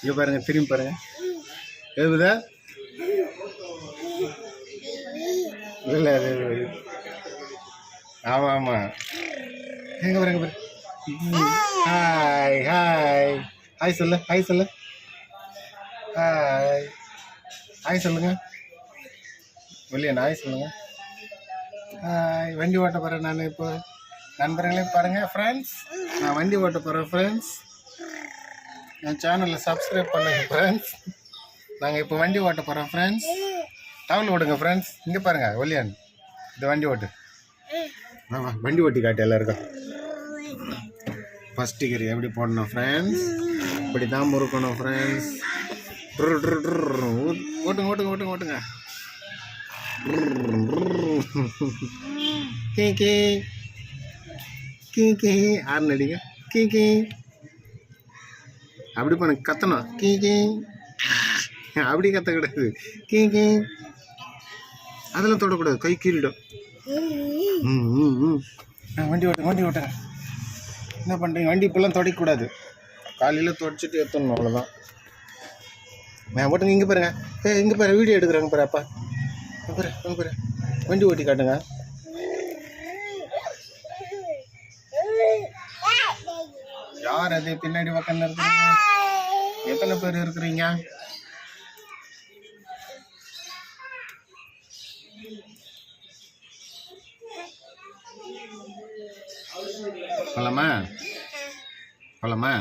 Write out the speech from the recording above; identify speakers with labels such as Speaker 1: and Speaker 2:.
Speaker 1: இங்கே பாருங்க திரும்பி பாருங்க. எழுதுதா? இல்லை அது ஆமாம் ஆமாம் எங்கே பாருங்க பாரு ஹாய் ஹாய் ஹாய் சொல்லு ஹாய் சொல்லு. ஹாய் ஹாய் சொல்லுங்க. வெளியே ஹாய் சொல்லுங்க. ஹாய் வண்டி ஓட்ட போகிறேன் நான் இப்போ. நண்பர்களே பாருங்கள் ஃப்ரெண்ட்ஸ் நான் வண்டி ஓட்ட போகிறேன் ஃப்ரெண்ட்ஸ் என் சேனலில் சப்ஸ்கிரைப் பண்ணுங்க ஃப்ரெண்ட்ஸ் நாங்கள் இப்போ வண்டி ஓட்ட போகிறோம் ஃப்ரெண்ட்ஸ் டவுன் ஓடுங்க ஃப்ரெண்ட்ஸ் இங்கே பாருங்கள் ஒல்லியான். இந்த வண்டி ஓட்டு. ஆமாம் வண்டி ஓட்டி காட்டு எல்லாருக்கும். ஃபஸ்ட் டிகிரி எப்படி போடணும் ஃப்ரெண்ட்ஸ் இப்படி தான் முறுக்கணும் ஃப்ரெண்ட்ஸ் ஓட்டுங்க ஓட்டுங்க ஓட்டுங்க ஓட்டுங்க. கீ கே. கீ கே. ஆறு நடிங்க கீ கே. அப்படி பண்ண கத்தணும். கீ கீ. அப்படி கத்தக்கூடாது கீ கீ. அதெல்லாம் தொடக்கூடாது. கை கீறிடும். ம் வண்டி ஓட்டுங்க வண்டி ஓட்டுங்க. என்ன பண்ணுறீங்க வண்டி இப்போல்லாம் தொடக்கூடாது. காலையில் தொடச்சிட்டு ஏற்றணும் அவ்வளோதான் நான் ஓட்டுங்க இங்கே பாருங்க. ஏ இங்கே பாரு வீடியோ எடுக்கிறேங்க பாரு அப்பா. பாரு இங்க பாரு. வண்டி ஓட்டி காட்டுங்க. யார் அது? பின்னாடி பக்கம் இருக்கிறீங்க எத்தனை பேர் இருக்கிறீங்க? போலாமா? போலாமா?